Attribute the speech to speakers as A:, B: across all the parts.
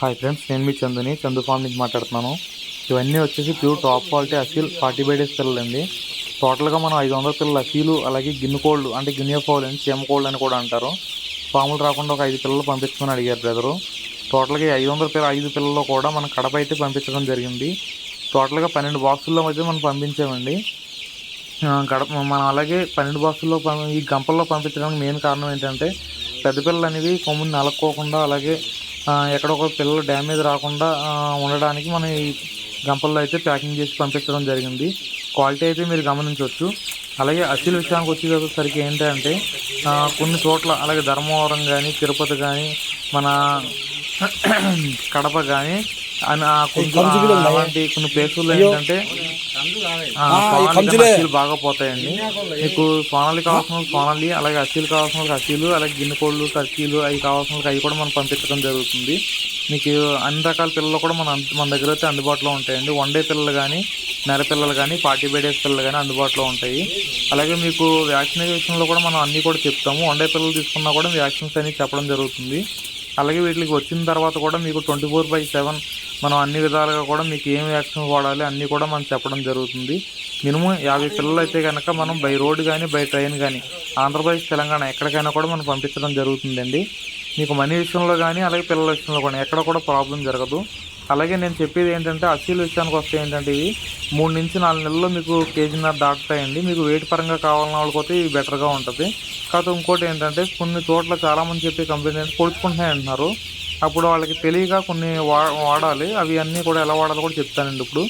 A: Hi friends నేను మీ చందుని. Chandu form నుంచి మాట్లాడుతున్నాను. ఇవన్నీ వచ్చేసి pure top quality Aseel forty by days పిల్లలు అండి. టోటల్గా మనం ఐదు వందల పిల్లలు అసీలు అలాగే గిన్నె కోళ్ళు అంటే గిన్నె ఫౌల్ అని చీమ కోళ్ళు అని కూడా అంటారు. పాములు రాకుండా ఒక ఐదు పిల్లలు పంపించమని అడిగారు బ్రదరు టోటల్గా ఐదు వందల పిల్ల ఐదు పిల్లల్లో కూడా మనం కడప అయితే పంపించడం జరిగింది. టోటల్గా పన్నెండు బాక్సుల్లో అయితే మనం పంపించామండి. గడప మనం అలాగే పన్నెండు బాక్సుల్లో ఈ గంపల్లో పంపించడానికి మెయిన్ కారణం ఏంటంటే పెద్ద పిల్లలు అనేవి కొమ్ముని నలక్కోకుండా అలాగే ఎక్కడొక పిల్లలు డ్యామేజ్ రాకుండా ఉండడానికి మనం ఈ గంపల్లో అయితే ప్యాకింగ్ చేసి పంపించడం జరిగింది. క్వాలిటీ అయితే మీరు గమనించవచ్చు. అలాగే అసలు విషయానికి వచ్చేసరికి ఏంటంటే కొన్ని చోట్ల అలాగే ధర్మవరం కానీ తిరుపతి కానీ మన కడప కానీ అలాంటి కొన్ని ప్లేసుల్లో ఏంటంటే అసీలు బాగా పోతాయండి. మీకు సోనాలి కావాల్సిన వాళ్ళకి సోనాలి అలాగే అసీలు కావాల్సిన వాళ్ళకి అసీలు అలాగే గిన్నె కోళ్ళు టర్కీలు అవి కావాల్సిన వాళ్ళకి అవి కూడా మనం పంపించడం జరుగుతుంది. మీకు అన్ని రకాల పిల్లలు కూడా మన మన దగ్గర అయితే అందుబాటులో ఉంటాయండి. వన్ డే పిల్లలు కానీ నెల పిల్లలు కానీ ఫార్టీ ఫైవ్ డేస్ పిల్లలు కానీ అందుబాటులో ఉంటాయి. అలాగే మీకు వ్యాక్సినేషన్లో కూడా మనం అన్నీ కూడా చెప్తాము. వన్ డే పిల్లలు తీసుకున్నా కూడా వ్యాక్సిన్స్ అని చెప్పడం జరుగుతుంది. అలాగే వీటికి వచ్చిన తర్వాత కూడా మీకు ట్వంటీ ఫోర్ బై సెవెన్ మనం అన్ని విధాలుగా కూడా మీకు ఏం వ్యాక్సిన్ వాడాలి అన్నీ కూడా మనం చెప్పడం జరుగుతుంది. మినిమం యాభై పిల్లలు అయితే కనుక మనం బై రోడ్ కానీ బై ట్రైన్ కానీ ఆంధ్రప్రదేశ్ తెలంగాణ ఎక్కడికైనా కూడా మనం పంపించడం జరుగుతుందండి. మీకు మనీ విషయంలో కానీ అలాగే పిల్లల విషయంలో కానీ ఎక్కడ కూడా ప్రాబ్లం జరగదు. అలాగే నేను చెప్పేది ఏంటంటే అసీల విషయానికి వస్తే ఏంటంటే ఇవి మూడు నుంచి నాలుగు నెలల్లో మీకు కేజీన్నర దాటుతాయండి. మీకు వెయిట్ పరంగా కావాలన్న వాళ్ళకైతే ఇవి బెటర్గా ఉంటుంది. కాకపోతే ఇంకోటి ఏంటంటే కొన్ని చోట్ల చాలామంది చెప్పే కంప్లైంట్ ఏంటంటే పొడుచుకుంటున్నాయి అంటున్నారు అప్పుడు వాళ్ళకి తెలియక కొన్ని వా వాడాలి. అవి అన్నీ కూడా ఎలా వాడాలో కూడా చెప్తానండి ఇప్పుడు.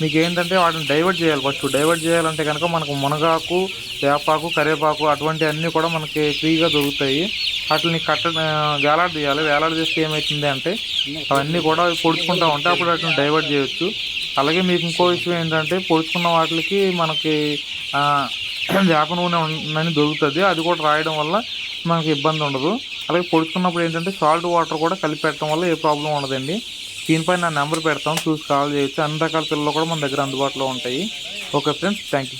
A: మీకు ఏంటంటే వాటిని డైవర్ట్ చేయాలి ఫస్ట్. డైవర్ట్ చేయాలంటే కనుక మనకు మునగాకు వేపాకు కరివేపాకు అటువంటి అన్నీ కూడా మనకి ఫ్రీగా దొరుకుతాయి. వాటిని కట్ట వేలాడ తీయాలి. వేలాడ తీస్తే ఏమవుతుంది అంటే అవన్నీ కూడా పొడుచుకుంటూ ఉంటే అప్పుడు వాటిని డైవర్ట్ చేయొచ్చు. అలాగే మీకు ఇంకో విషయం ఏంటంటే పొడుచుకున్న వాటికి మనకి వేప నూనె ఉందని దొరుకుతుంది. అది కూడా రాయడం వల్ల మనకి ఇబ్బంది ఉండదు. అలాగే పొడుచుకున్నప్పుడు ఏంటంటే సాల్ట్ వాటర్ కూడా కలిపి పెట్టడం వల్ల ఏ ప్రాబ్లం ఉండదండి. దీనిపై నా నెంబర్ పెడతాం చూసి కాల్ చేయొచ్చు. అన్ని రకాల పిల్లలు కూడా మన దగ్గర అందుబాటులో ఉంటాయి. Okay friends thank you